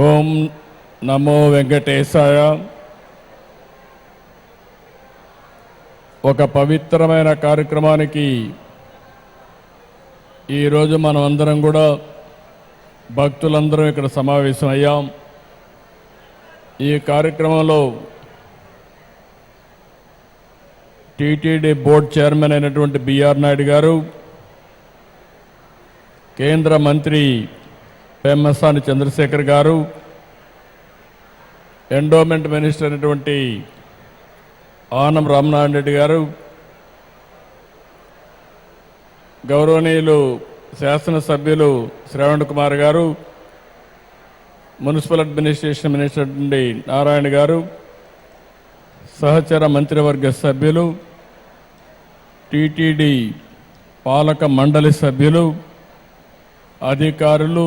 ఓం నమో వెంకటేశాయ. ఒక పవిత్రమైన కార్యక్రమానికి ఈరోజు మనం అందరం కూడా భక్తులందరం ఇక్కడ సమావేశమయ్యాం. ఈ కార్యక్రమంలో టీటీడీ బోర్డు చైర్మన్ అయినటువంటి బిఆర్ నాయుడు గారు కేంద్ర మంత్రి పెమ్మసాని చంద్రశేఖర్ గారు ఎండోమెంట్ మినిస్టర్ అయినటువంటి ఆనం రామనారాయణ రెడ్డి గారు గౌరవనీయులు శాసనసభ్యులు శ్రవణ్ కుమార్ గారు మున్సిపల్ అడ్మినిస్ట్రేషన్ మినిస్టర్ నుండి నారాయణ గారు సహచర మంత్రివర్గ సభ్యులు టీటీడీ పాలక మండలి సభ్యులు అధికారులు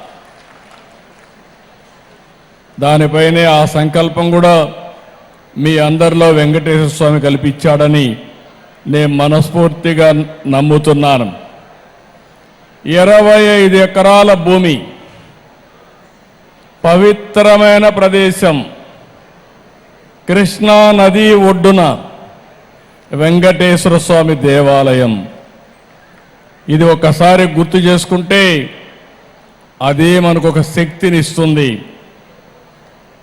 దానిపైనే ఆ సంకల్పం కూడా మీ అందరిలో వెంకటేశ్వర స్వామి కల్పించాడని నేను మనస్ఫూర్తిగా నమ్ముతున్నాను. ఇరవై ఐదు ఎకరాల భూమి పవిత్రమైన ప్రదేశం కృష్ణా నది ఒడ్డున వెంకటేశ్వర స్వామి దేవాలయం. ఇది ఒకసారి గుర్తు చేసుకుంటే అదే మనకు ఒక శక్తిని ఇస్తుంది.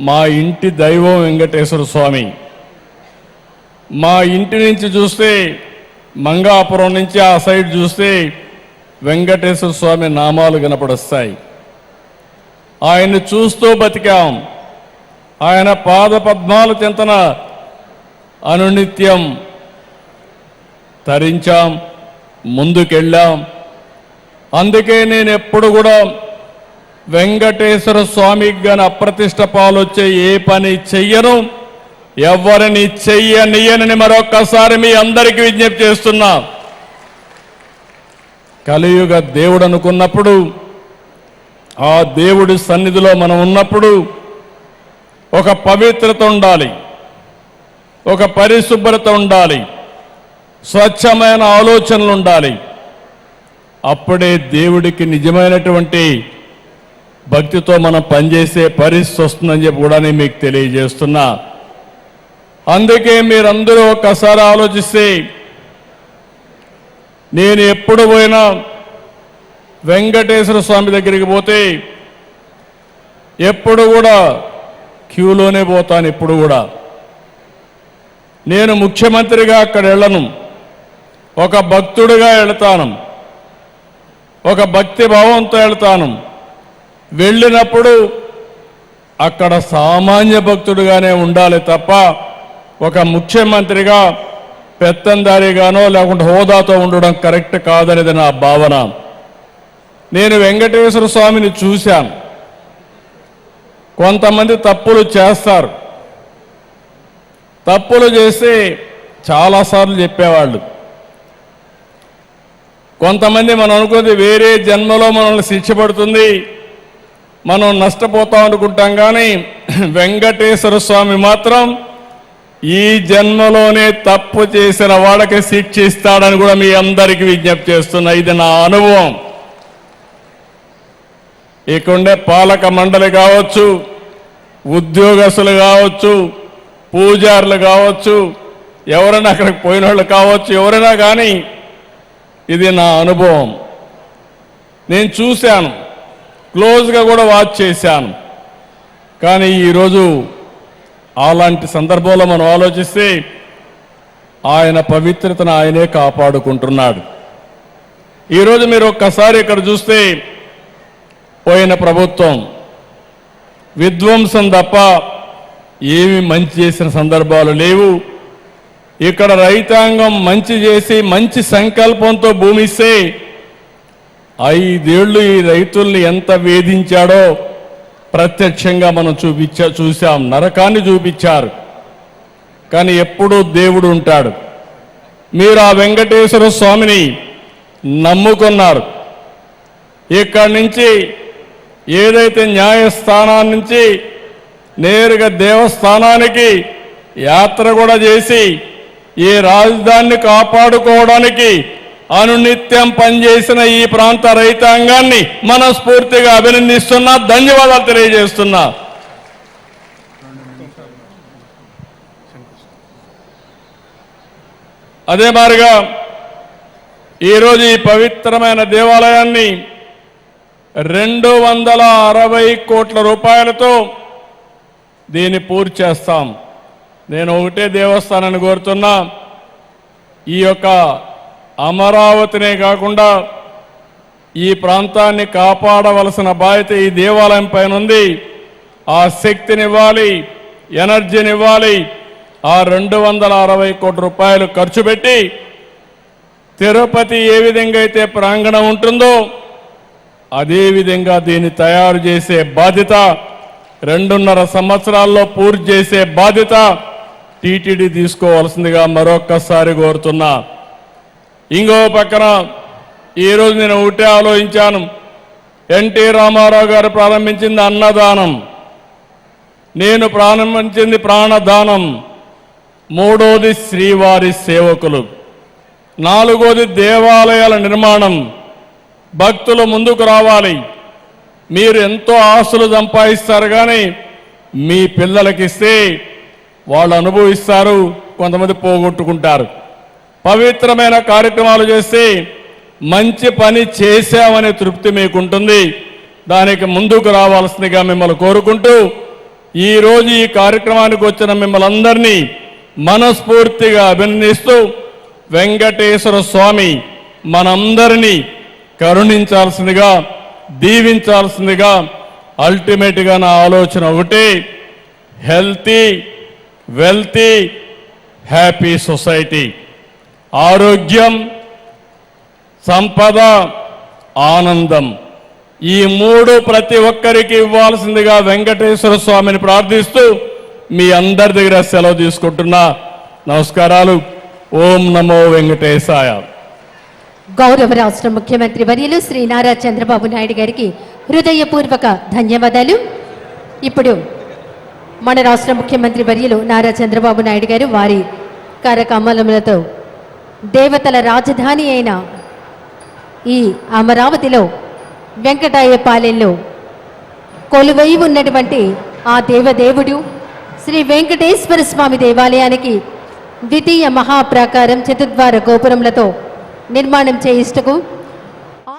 మా ఇంటి దైవం వెంకటేశ్వర స్వామి. మా ఇంటి నుంచి చూస్తే మంగాపురం నుంచి ఆ సైడ్ చూస్తే వెంకటేశ్వర స్వామి నామాలు కనపడొస్తాయి. ఆయన్ని చూస్తూ బతికాం. ఆయన పాద పద్మాలు చింతన అనునిత్యం తరించాం. ముందుకెళ్ళాం. అందుకే నేను ఎప్పుడు కూడా వెంకటేశ్వర స్వామికి గాని అప్రతిష్ట పాలొచ్చే ఏ పని చెయ్యను? ఎవరిని చెయ్యనియనని మరొక్కసారి మీ అందరికీ విజ్ఞప్తి చేస్తున్నా. కలియుగ దేవుడు అనుకున్నప్పుడు ఆ దేవుడి సన్నిధిలో మనం ఉన్నప్పుడు ఒక పవిత్రత ఉండాలి. ఒక పరిశుభ్రత ఉండాలి. స్వచ్ఛమైన ఆలోచనలు ఉండాలి. అప్పుడే దేవుడికి నిజమైనటువంటి భక్తితో మనం పనిచేసే పరిస్థితి వస్తుందని చెప్పి కూడా నేను మీకు తెలియజేస్తున్నా. అందుకే మీరందరూ ఒక్కసారి ఆలోచిస్తే నేను ఎప్పుడు పోయినా వెంకటేశ్వర స్వామి దగ్గరికి పోతే ఎప్పుడు కూడా క్యూలోనే పోతాను ఎప్పుడు కూడా. నేను ముఖ్యమంత్రిగా అక్కడ వెళ్ళను. ఒక భక్తుడిగా వెళ్తాను. ఒక భక్తి భావంతో వెళ్తాను. వెళ్ళినప్పుడు అక్కడ సామాన్య భక్తుడుగానే ఉండాలి తప్ప ఒక ముఖ్యమంత్రిగా పెత్తందారిగానో లేకుంటే హోదాతో ఉండడం కరెక్ట్ కాదనేది నా భావన. నేను వెంకటేశ్వర స్వామిని చూశాను. కొంతమంది తప్పులు చేస్తారు. తప్పులు చేస్తే చాలాసార్లు చెప్పేవాళ్ళు. కొంతమంది మనం అనుకుంది వేరే జన్మలో మనల్ని శిక్ష పడుతుంది. మనం నష్టపోతాం అనుకుంటాం కానీ వెంకటేశ్వర స్వామి మాత్రం ఈ జన్మలోనే తప్పు చేసిన వాళ్ళకి శిక్ష ఇస్తాడని కూడా మీ అందరికీ విజ్ఞప్తి చేస్తున్నా. ఇది నా అనుభవం. ఇక్కడుండే పాలక మండలి కావచ్చు ఉద్యోగస్తులు కావచ్చు పూజారులు కావచ్చు ఎవరైనా అక్కడికి పోయిన వాళ్ళు కావచ్చు ఎవరైనా కానీ ఇది నా అనుభవం. నేను చూశాను. క్లోజ్గా కూడా వాచ్ చేశాను. కానీ ఈరోజు అలాంటి సందర్భంలో మనం ఆలోచిస్తే ఆయన పవిత్రతను ఆయనే కాపాడుకుంటున్నాడు. ఈరోజు మీరు ఒక్కసారి ఇక్కడ చూస్తే పోయిన ప్రభుత్వం విధ్వంసం తప్ప ఏమి మంచి చేసిన సందర్భాలు లేవు. ఇక్కడ రైతాంగం మంచి చేసి మంచి సంకల్పంతో భూమిస్తే ఐదేళ్ళు ఈ రైతుల్ని ఎంత వేధించాడో ప్రత్యక్షంగా మనం చూపించా చూశాం. నరకాన్ని చూపించారు. కానీ ఎప్పుడూ దేవుడు ఉంటాడు. మీరు ఆ వెంకటేశ్వర స్వామిని నమ్ముకున్నారు. ఇక్కడి నుంచి ఏదైతే న్యాయస్థానాన్ని నుంచి నేరుగా దేవస్థానానికి యాత్ర కూడా చేసి ఈ రాజధానిని కాపాడుకోవడానికి అనునిత్యం పనిచేసిన ఈ ప్రాంత రైతాంగాన్ని మనస్ఫూర్తిగా అభినందిస్తున్నా ధన్యవాదాలు తెలియజేస్తున్నా. అదే మారిగా ఈరోజు ఈ పవిత్రమైన దేవాలయాన్ని రెండు వందల అరవై కోట్ల రూపాయలతో దీన్ని పూర్తి చేస్తాం. నేను ఒకటే దేవస్థానాన్ని కోరుతున్నా. ఈ యొక్క అమరావతినే కాకుండా ఈ ప్రాంతాన్ని కాపాడవలసిన బాధ్యత ఈ దేవాలయం పైన ఉంది. ఆ శక్తినివ్వాలి ఎనర్జీనివ్వాలి ఆ రెండు వందల అరవై కోట్ల రూపాయలు ఖర్చు పెట్టి తిరుపతి ఏ విధంగా అయితే ప్రాంగణం ఉంటుందో అదే విధంగా దీన్ని తయారు చేసే బాధ్యత రెండున్నర సంవత్సరాల్లో పూర్తి చేసే బాధ్యత టీటీడీ తీసుకోవాల్సిందిగా మరొక్కసారి కోరుతున్నా. ఇంకో పక్కన ఈరోజు నేను ఒకటే ఆలోచించాను. ఎన్టీ రామారావు గారు ప్రారంభించింది అన్నదానం. నేను ప్రారంభించింది ప్రాణదానం. మూడోది శ్రీవారి సేవకులు. నాలుగోది దేవాలయాల నిర్మాణం. భక్తులు ముందుకు రావాలి. మీరు ఎంతో ఆస్తులు సంపాదిస్తారు కానీ మీ పిల్లలకిస్తే వాళ్ళు అనుభవిస్తారు కొంతమంది పోగొట్టుకుంటారు. పవిత్రమైన కార్యక్రమాలు చేసి మంచి పని చేశామనే తృప్తి మీకుంటుంది. దానికి ముందుకు రావాల్సిందిగా మిమ్మల్ని కోరుకుంటూ ఈరోజు ఈ కార్యక్రమానికి వచ్చిన మిమ్మల్ని అందరినీ మనస్ఫూర్తిగా అభినందిస్తూ వెంకటేశ్వర స్వామి మనందరినీ కరుణించాల్సిందిగా దీవించాల్సిందిగా అల్టిమేట్గా నా ఆలోచన ఒకటి హెల్తీ వెల్తీ హ్యాపీ సొసైటీ. ఆరోగ్యం సంపద ఆనందం. ఈ మూడు ప్రతి ఒక్కరికి ఇవ్వాల్సిందిగా వెంకటేశ్వర స్వామిని ప్రార్థిస్తూ మీ అందరి దగ్గర సెలవు తీసుకుంటున్నా. నమస్కారాలు. ఓం నమో వెంకటేశాయ. గౌరవ రాష్ట్ర ముఖ్యమంత్రి వర్యులు శ్రీ నారా చంద్రబాబు నాయుడు గారికి హృదయపూర్వక ధన్యవాదాలు. ఇప్పుడు మన రాష్ట్ర ముఖ్యమంత్రి వర్యులు నారా చంద్రబాబు నాయుడు గారు వారి కార్యక్రమాలతో దేవతల రాజధాని అయిన ఈ అమరావతిలో వెంకటాయపాలెంలో కొలువై ఉన్నటువంటి ఆ దేవదేవుడు శ్రీ వెంకటేశ్వర స్వామి దేవాలయానికి ద్వితీయ మహాప్రాకారం చతుర్ద్వార గోపురములతో నిర్మాణం చేయిస్తకు